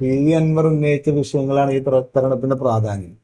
V Anwar ഉന്നയിച്ച വിഷയങ്ങളാണ് ഈ പ്രവർത്തനത്തിന്റെ പ്രാധാന്യം.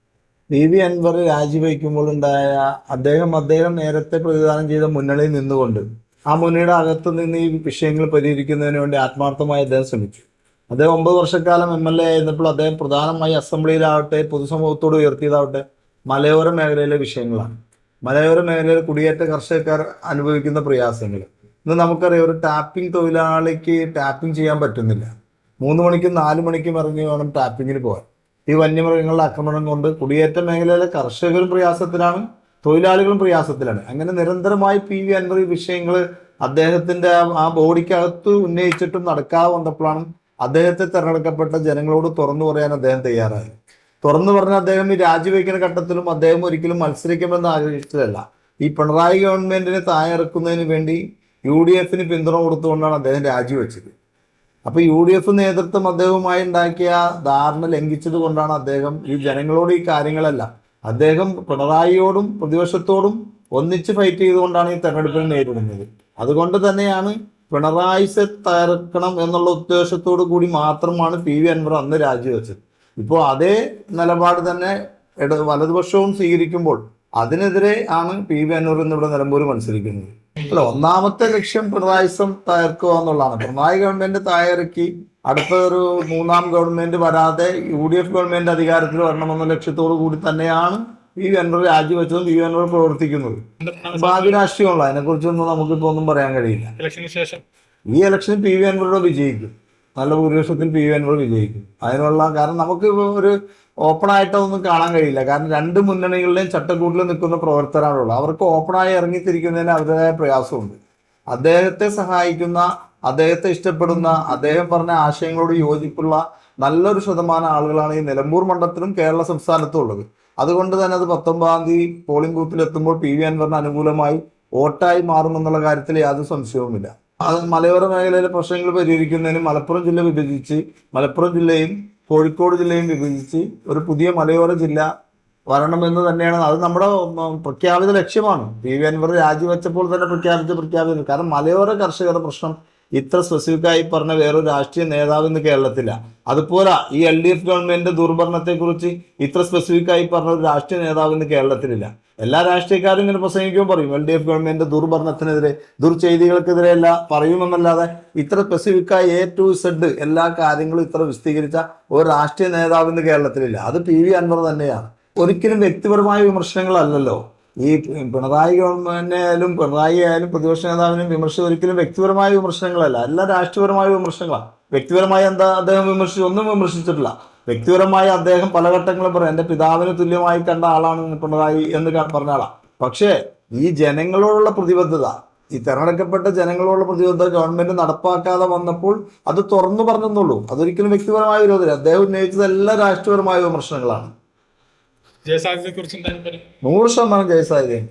പി വി അൻവർ രാജിവെക്കുമ്പോൾ ഉണ്ടായ അദ്ദേഹം അദ്ദേഹം നേരത്തെ പ്രതിദാനം ചെയ്ത മുന്നണിയിൽ നിന്നുകൊണ്ട് ആ മുന്നണിയുടെ അകത്ത് നിന്ന് ഈ വിഷയങ്ങൾ പരിഹരിക്കുന്നതിന് വേണ്ടി ആത്മാർത്ഥമായി അദ്ദേഹം ശ്രമിച്ചു. അദ്ദേഹം ഒമ്പത് വർഷക്കാലം എം എൽ എ ആയിരുന്നപ്പോൾ അദ്ദേഹം പ്രധാനമായി അസംബ്ലിയിലാവട്ടെ പൊതുസമൂഹത്തോട് ഉയർത്തിയതാവട്ടെ മലയോര മേഖലയിലെ വിഷയങ്ങളാണ്. മലയോര മേഖലയിലെ കുടിയേറ്റ കർഷകർ അനുഭവിക്കുന്ന പ്രയാസങ്ങൾ. ഇന്ന് നമുക്കറിയാം ഒരു ടാപ്പിംഗ് തൊഴിലാളിക്ക് ടാപ്പിംഗ് ചെയ്യാൻ പറ്റുന്നില്ല. മൂന്ന് മണിക്കും നാല് മണിക്കും ഇറങ്ങി വേണം ടാപ്പിങ്ങിന് പോകാൻ. ഈ വന്യമൃഗങ്ങളുടെ ആക്രമണം കൊണ്ട് കുടിയേറ്റ മേഖലയിലെ കർഷകരും പ്രയാസത്തിലാണ് തൊഴിലാളികളും പ്രയാസത്തിലാണ്. അങ്ങനെ നിരന്തരമായി പി വി അൻവർ ഈ വിഷയങ്ങൾ അദ്ദേഹത്തിന്റെ ആ- ബോഡിക്കകത്ത് ഉന്നയിച്ചിട്ടും നടക്കാതെ വന്നപ്പോഴാണ് അദ്ദേഹത്തെ തിരഞ്ഞെടുക്കപ്പെട്ട ജനങ്ങളോട് തുറന്നു പറയാൻ അദ്ദേഹം തയ്യാറായത്. തുറന്നു പറഞ്ഞ അദ്ദേഹം ഈ രാജിവെക്കുന്ന ഘട്ടത്തിലും അദ്ദേഹം ഒരിക്കലും മത്സരിക്കുമെന്ന് ആഗ്രഹിച്ചതല്ല. ഈ പിണറായി ഗവൺമെന്റിനെ താഴെറുക്കുന്നതിന് വേണ്ടി യു ഡി എഫിന് പിന്തുണ കൊടുത്തുകൊണ്ടാണ് അദ്ദേഹം രാജിവെച്ചത്. അപ്പൊ യു ഡി എഫ് നേതൃത്വം അദ്ദേഹവുമായി ഉണ്ടാക്കിയ ധാരണ ലംഘിച്ചത് കൊണ്ടാണ് അദ്ദേഹം ഈ ജനങ്ങളോട് ഈ കാര്യങ്ങളല്ല. അദ്ദേഹം പിണറായിയോടും പ്രതിപക്ഷത്തോടും ഒന്നിച്ച് ഫൈറ്റ് ചെയ്തുകൊണ്ടാണ് ഈ തെരഞ്ഞെടുപ്പിനെ നേരിടുന്നത്. അതുകൊണ്ട് തന്നെയാണ് പിണറായി തകർക്കണം എന്നുള്ള ഉദ്ദേശത്തോടു കൂടി മാത്രമാണ് പി വി അൻവർ അന്ന് രാജിവെച്ചത്. ഇപ്പോൾ അതേ നിലപാട് തന്നെ ഇട വലതുപക്ഷവും സ്വീകരിക്കുമ്പോൾ അതിനെതിരെ ആണ് പി വി അൻവർ എന്നിവിടെ നിലമ്പൂർ മത്സരിക്കുന്നത്. അല്ല ഒന്നാമത്തെ ലക്ഷ്യം പിണറായി സം തകർക്കുക എന്നുള്ളതാണ് പിണറായി ഗവൺമെന്റ് തയ്യാറക്കി അടുത്ത ഒരു മൂന്നാം ഗവൺമെന്റ് വരാതെ യു ഡി എഫ് ഗവൺമെന്റ് അധികാരത്തിൽ വരണമെന്ന ലക്ഷ്യത്തോടു കൂടി തന്നെയാണ് ഈ വി അൻവർ രാജിവെച്ചതും ഈ വി അൻവർ പ്രവർത്തിക്കുന്നത് ഭാവി രാഷ്ട്രീയമുള്ള അതിനെക്കുറിച്ചൊന്നും നമുക്കിപ്പോ ഒന്നും പറയാൻ കഴിയില്ല. ഈ ഇലക്ഷൻ പി വി അൻവറുടെ വിജയിക്കും. നല്ല ഭൂരിപക്ഷത്തിൽ പി വി അൻവർ വിജയിക്കും. അതിനുള്ള കാരണം നമുക്ക് ഒരു ഓപ്പൺ ആയിട്ടൊന്നും കാണാൻ കഴിയില്ല. കാരണം രണ്ട് മുന്നണികളിലെയും ചട്ടക്കൂട്ടിൽ നിൽക്കുന്ന പ്രവർത്തകരാണുള്ളത് അവർക്ക് ഓപ്പണായി ഇറങ്ങിത്തിരിക്കുന്നതിന് അവരുടേതായ പ്രയാസമുണ്ട്. അദ്ദേഹത്തെ സഹായിക്കുന്ന അദ്ദേഹത്തെ ഇഷ്ടപ്പെടുന്ന അദ്ദേഹം പറഞ്ഞ ആശയങ്ങളോട് യോജിപ്പുള്ള നല്ലൊരു ശതമാനം ആളുകളാണ് ഈ നിലമ്പൂർ മണ്ഡലത്തിലും കേരള സംസ്ഥാനത്തും ഉള്ളത്. അതുകൊണ്ട് തന്നെ അത് പത്തൊമ്പതാം തീയതി പോളിംഗ് ബൂത്തിൽ എത്തുമ്പോൾ പി വി അൻവറിന് അനുകൂലമായി വോട്ടായി മാറുമെന്നുള്ള കാര്യത്തിൽ യാതൊരു സംശയവുമില്ല. അത് മലയോര മേഖലയിലെ പ്രശ്നങ്ങൾ പരിഹരിക്കുന്നതിന് മലപ്പുറം ജില്ല വിഭജിച്ച് മലപ്പുറം ജില്ലയും കോഴിക്കോട് ജില്ലയും വിഭജിച്ച് ഒരു പുതിയ മലയോര ജില്ല വരണമെന്ന് തന്നെയാണ്. അത് നമ്മുടെ പ്രഖ്യാപിത ലക്ഷ്യമാണ്. പി വി അൻവർ രാജിവെച്ചപ്പോൾ തന്നെ പ്രഖ്യാപിച്ച പ്രഖ്യാപിത കാരണം മലയോര കർഷകരുടെ പ്രശ്നം ഇത്ര സ്പെസിഫിക്കായി പറഞ്ഞ വേറൊരു രാഷ്ട്രീയ നേതാവ് ഇന്ന് കേരളത്തില്ല. അതുപോലെ ഈ എൽ ഡി എഫ് ഗവൺമെന്റ് ദുർഭരണത്തെ കുറിച്ച് ഇത്ര സ്പെസിഫിക് ആയി പറഞ്ഞ ഒരു രാഷ്ട്രീയ നേതാവ് ഇന്ന് കേരളത്തിലില്ല. എല്ലാ രാഷ്ട്രീയക്കാരും ഇങ്ങനെ പ്രസംഗിക്കുമ്പോൾ പറയും എൽ ഡി എഫ് ഗവൺമെന്റ് ദുർഭരണത്തിനെതിരെ ദുർചെയ്തികൾക്കെതിരെ അല്ല പറയുമെന്നല്ലാതെ ഇത്ര സ്പെസിഫിക്കായി എ ടു സെഡ് എല്ലാ കാര്യങ്ങളും ഇത്ര വിശദീകരിച്ച ഒരു രാഷ്ട്രീയ നേതാവ് ഇന്ന് കേരളത്തിലില്ല. അത് പി വി അൻവർ തന്നെയാണ്. ഒരിക്കലും വ്യക്തിപരമായ വിമർശനങ്ങളല്ലല്ലോ. ഈ പിണറായി ഗവൺമെന്റിനെയായാലും പിണറായി ആയാലും പ്രതിപക്ഷ നേതാവിനും വിമർശനം ഒരിക്കലും വ്യക്തിപരമായ വിമർശനങ്ങളല്ല. എല്ലാം രാഷ്ട്രീയപരമായ വിമർശനങ്ങളാണ് വ്യക്തിപരമായി എന്താ അദ്ദേഹം വിമർശിച്ചു ഒന്നും വിമർശിച്ചിട്ടില്ല. വ്യക്തിപരമായി അദ്ദേഹം പല ഘട്ടങ്ങളും പറയും എന്റെ പിതാവിന് തുല്യമായി കണ്ട ആളാണ് പിണറായി എന്ന് പറഞ്ഞ ആളാണ് പക്ഷേ ഈ ജനങ്ങളോടുള്ള പ്രതിബദ്ധത ഈ തെരഞ്ഞെടുക്കപ്പെട്ട ജനങ്ങളോടുള്ള പ്രതിബദ്ധത ഗവൺമെന്റ് നടപ്പാക്കാതെ വന്നപ്പോൾ അത് തുറന്നു പറഞ്ഞെന്നുള്ളൂ. അതൊരിക്കലും വ്യക്തിപരമായ വിരോധമില്ല. അദ്ദേഹം ഉന്നയിച്ചത് എല്ലാ രാഷ്ട്രീയപരമായ വിമർശനങ്ങളാണ്. നൂറ് ശതമാനം ജയസാധ്യതയും